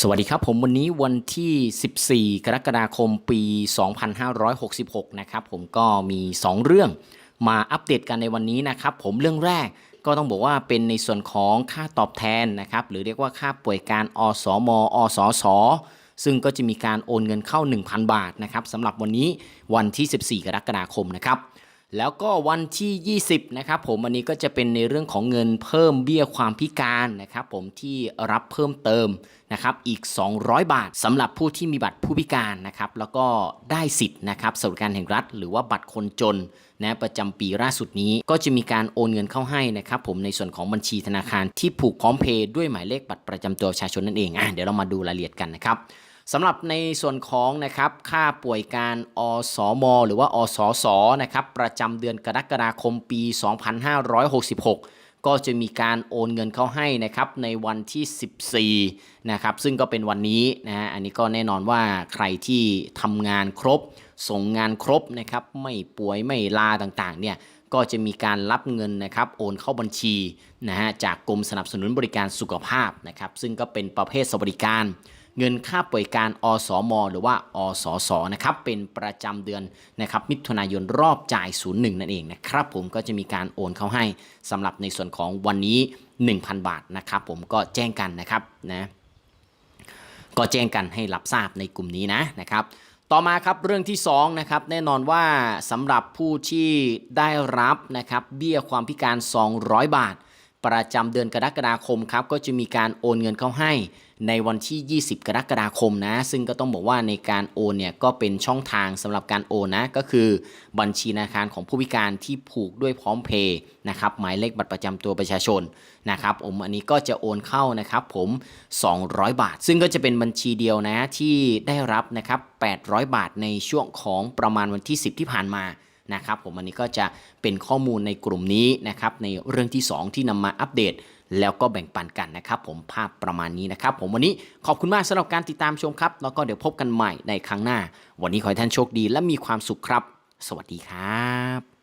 สวัสดีครับผมวันนี้วันที่ 14 กรกฎาคมปี 2566 นะครับผมก็มี 2 เรื่องมาอัปเดตกันในวันนี้นะครับ ผมเรื่องแรกก็ต้องบอกว่าเป็นในส่วนของค่าตอบแทนนะครับหรือเรียกว่าค่าป่วยการอสมอสสซึ่งก็จะมีการโอนเงินเข้า 1,000 บาทนะครับสำหรับวันนี้วันที่ 14 กรกฎาคมนะครับ แล้วก็วันที่ 20 นะครับผมวันนี้ก็จะเป็นในเรื่องของเงินเพิ่มเบี้ยความพิการนะครับผมที่รับเพิ่มเติมนะครับอีก 200 บาทสำหรับผู้ที่มีบัตรผู้พิการนะครับแล้วก็ได้สิทธิ์นะครับสวัสดิการแห่งรัฐ หรือว่าบัตรคนจนนะประจำปีล่าสุดนี้ ก็จะมีการโอนเงินเข้าให้นะครับผมในส่วนของบัญชีธนาคารที่ผูกพร้อมเพย์ด้วยหมายเลขบัตรประจำตัวประชาชนนั่นเองอะเดี๋ยวเรามาดูรายละเอียดกันนะครับ สำหรับในส่วนของนะครับค่าป่วยการอสมหรือว่าอสสนะครับประจำเดือนกรกฎาคมปี 2566 ก็จะมีการโอนเงินเข้าให้นะครับในวันที่ 14นะครับซึ่งก็เป็นวันนี้นะฮะอันนี้ก็แน่นอนว่าใครที่ทำงานครบ ส่งงานครบนะครับไม่ป่วยไม่ลาต่างๆเนี่ยก็จะมีการรับเงินนะครับโอนเข้าบัญชีนะฮะจากกรมสนับสนุนบริการสุขภาพนะครับซึ่งก็เป็นประเภทสวัสดิการ เงินค่าป่วยการอสม หรือว่าอสสนะครับเป็นประจำเดือนนะครับมิถุนายนรอบจ่าย 01 นั่นเองนะครับผมก็จะมีการโอนเข้าให้สำหรับในส่วนของวันนี้ 1,000 บาทนะครับผมก็แจ้งกันนะครับนะก็แจ้งกันให้รับทราบในกลุ่มนี้นะนะครับต่อมาครับเรื่องที่2นะครับแน่นอนว่าสำหรับผู้ที่ได้รับนะครับเบี้ยความพิการ 200 บาท ประจำเดือนกรกฎาคมครับก็จะมีการโอนเงินเข้าให้ ในวันที่ 20 กรกฎาคมนะ ซึ่งก็ต้องบอกว่าในการโอนเนี่ยก็เป็นช่องทางสำหรับการโอนนะก็คือ บัญชีธนาคารของผู้พิการที่ผูกด้วยพร้อมเพย์นะครับหมายเลขบัตรประจำตัวประชาชนนะครับผมอันนี้ก็จะโอนเข้านะครับผม 200 บาท ซึ่งก็จะเป็นบัญชีเดียวนะที่ได้รับนะครับ800 บาทในช่วงของประมาณวันที่ 10 ที่ผ่านมา นะครับผมอันนี้ก็จะเป็นข้อมูลในกลุ่มนี้นะครับในเรื่องที่ 2 ที่นำมาอัปเดต แล้วก็แบ่งปันกันนะครับ ผมภาพประมาณนี้นะครับ ผมวันนี้ขอบคุณมากสำหรับการติดตามชมครับ แล้วก็เดี๋ยวพบกันใหม่ในครั้งหน้า วันนี้ขอให้ท่านโชคดีและมีความสุขครับ สวัสดีครับ